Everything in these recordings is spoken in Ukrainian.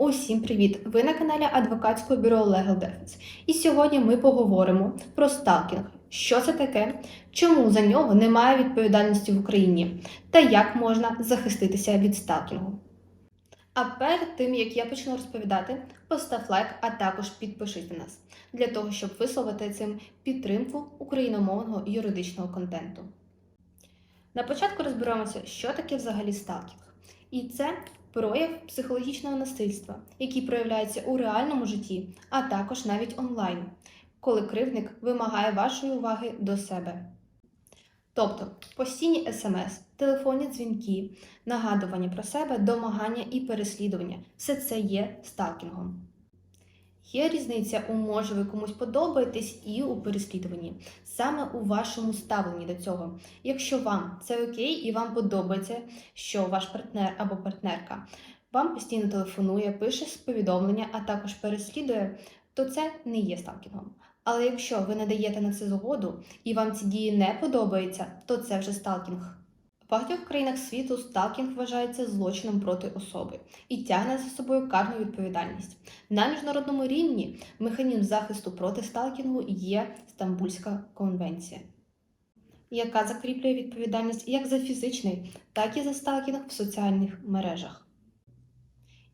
Усім привіт! Ви на каналі адвокатського бюро Legal Defense. І сьогодні ми поговоримо про сталкінг. Що це таке, чому за нього немає відповідальності в Україні та як можна захиститися від сталкінгу. А перед тим як я почну розповідати, постав лайк, а також підпишись на нас для того, щоб висловити цим підтримку україномовного юридичного контенту. На початку розберемося, що таке взагалі сталкінг. І це прояв психологічного насильства, який проявляється у реальному житті, а також навіть онлайн, коли кривник вимагає вашої уваги до себе. Тобто постійні смс, телефонні дзвінки, нагадування про себе, домагання і переслідування все це є сталкінгом. Є різниця у може ви комусь подобаєтесь і у переслідуванні, саме у вашому ставленні до цього. Якщо вам це окей і вам подобається, що ваш партнер або партнерка вам постійно телефонує, пише повідомлення, а також переслідує, то це не є сталкінгом. Але якщо ви не даєте на це згоду і вам ці дії не подобаються, то це вже сталкінг. В багатьох країнах світу сталкінг вважається злочином проти особи і тягне за собою карну відповідальність. На міжнародному рівні механізм захисту проти сталкінгу є Стамбульська конвенція, яка закріплює відповідальність як за фізичний, так і за сталкінг в соціальних мережах.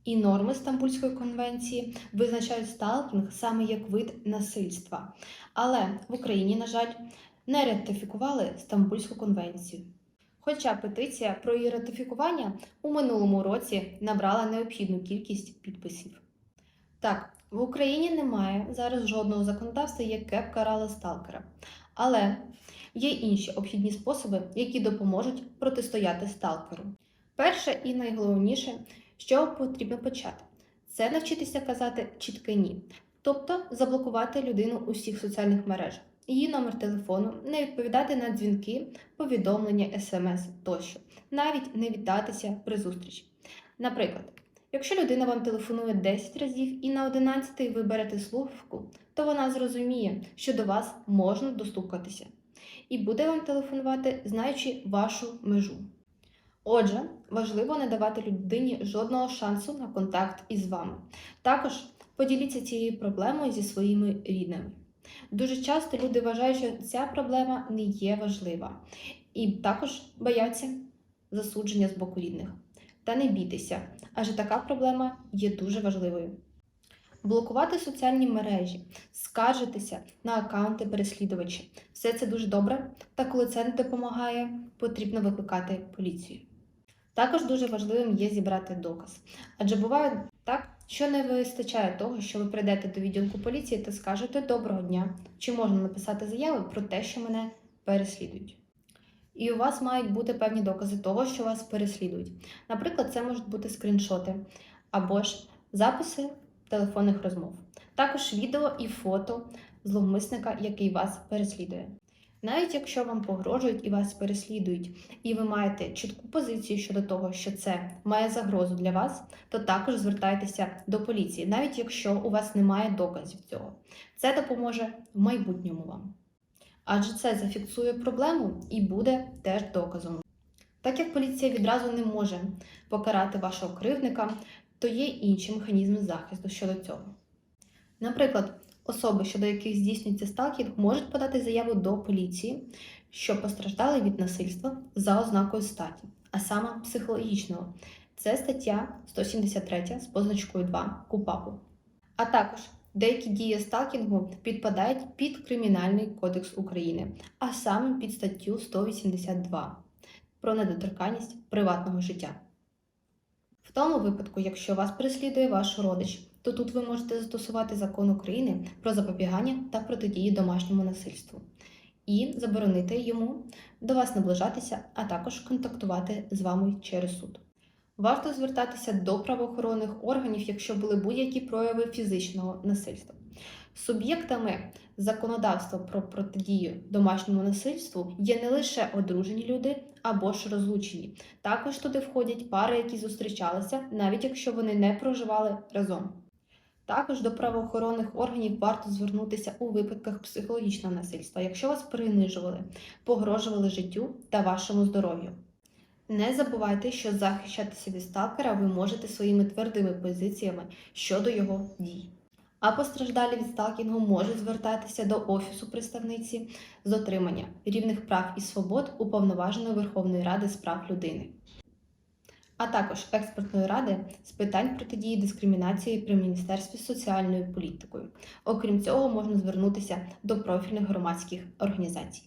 І норми Стамбульської конвенції визначають сталкінг саме як вид насильства. Але в Україні, на жаль, не ратифікували Стамбульську конвенцію. Хоча петиція про її ратифікування у минулому році набрала необхідну кількість підписів. Так, в Україні немає зараз жодного законодавства, яке б карало сталкера. Але є інші обхідні способи, які допоможуть протистояти сталкеру. Перше і найголовніше, що потрібно почати, це навчитися казати чітке ні, тобто заблокувати людину у всіх соціальних мережах її номер телефону, не відповідати на дзвінки, повідомлення, смс тощо, навіть не вітатися при зустрічі. Наприклад, якщо людина вам телефонує 10 разів і на 11 ви берете слухавку, то вона зрозуміє, що до вас можна достукатися, і буде вам телефонувати, знаючи вашу межу. Отже, важливо не давати людині жодного шансу на контакт із вами. Також поділіться цією проблемою зі своїми рідними. Дуже часто люди вважають, що ця проблема не є важлива, і також бояться засудження з боку рідних. Та не бійтеся, адже така проблема є дуже важливою. Блокувати соціальні мережі, скаржитися на аккаунти переслідувачі все це дуже добре, та коли це не допомагає, потрібно викликати поліцію. Також дуже важливим є зібрати доказ, адже буває так, що не вистачає того, що ви прийдете до відділку поліції та скажете доброго дня, чи можна написати заяву про те, що мене переслідують. І у вас мають бути певні докази того, що вас переслідують. Наприклад, це можуть бути скріншоти або ж записи телефонних розмов, також відео і фото зловмисника, який вас переслідує. Навіть якщо вам погрожують і вас переслідують, і ви маєте чітку позицію щодо того, що це має загрозу для вас, то також звертайтеся до поліції, навіть якщо у вас немає доказів цього. Це допоможе в майбутньому вам. Адже це зафіксує проблему і буде теж доказом. Так як поліція відразу не може покарати вашого кривдника, то є інші механізми захисту щодо цього. Наприклад, Особи, щодо яких здійснюється сталкінг, можуть подати заяву до поліції, що постраждали від насильства за ознакою статі, а саме психологічного. Це стаття 173 з позначкою 2 КУПАПу. А також деякі дії сталкінгу підпадають під Кримінальний кодекс України, а саме під статтю 182 про недоторканність приватного життя. В тому випадку, якщо вас переслідує ваш родич, то тут ви можете застосувати закон України про запобігання та протидії домашньому насильству і заборонити йому до вас наближатися, а також контактувати з вами через суд. Варто звертатися до правоохоронних органів, якщо були будь-які прояви фізичного насильства. Суб'єктами законодавства про протидію домашньому насильству є не лише одружені люди або ж розлучені. Також туди входять пари, які зустрічалися, навіть якщо вони не проживали разом. Також до правоохоронних органів варто звернутися у випадках психологічного насильства, якщо вас принижували, погрожували життю та вашому здоров'ю. Не забувайте, що захищатися від сталкера ви можете своїми твердими позиціями щодо його дій. А постраждалі від сталкінгу можуть звертатися до Офісу представниці з отримання рівних прав і свобод Уповноваженої Верховної Ради з прав людини, а також експертної ради з питань протидії дискримінації при Міністерстві соціальною політикою. Окрім цього, можна звернутися до профільних громадських організацій.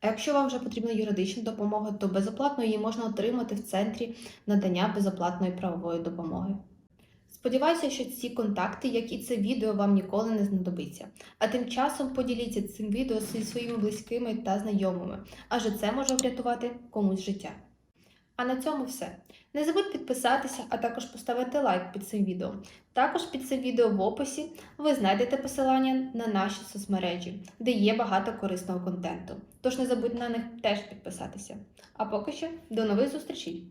А якщо вам вже потрібна юридична допомога, то безоплатно її можна отримати в центрі надання безоплатної правової допомоги. Сподіваюся, що ці контакти, як і це відео, вам ніколи не знадобиться. А тим часом поділіться цим відео зі своїми близькими та знайомими, адже це може врятувати комусь життя. А на цьому все. Не забудь підписатися, а також поставити лайк під цим відео. Також під цим відео в описі ви знайдете посилання на наші соцмережі, де є багато корисного контенту. Тож не забудь на них теж підписатися. А поки що до нових зустрічей!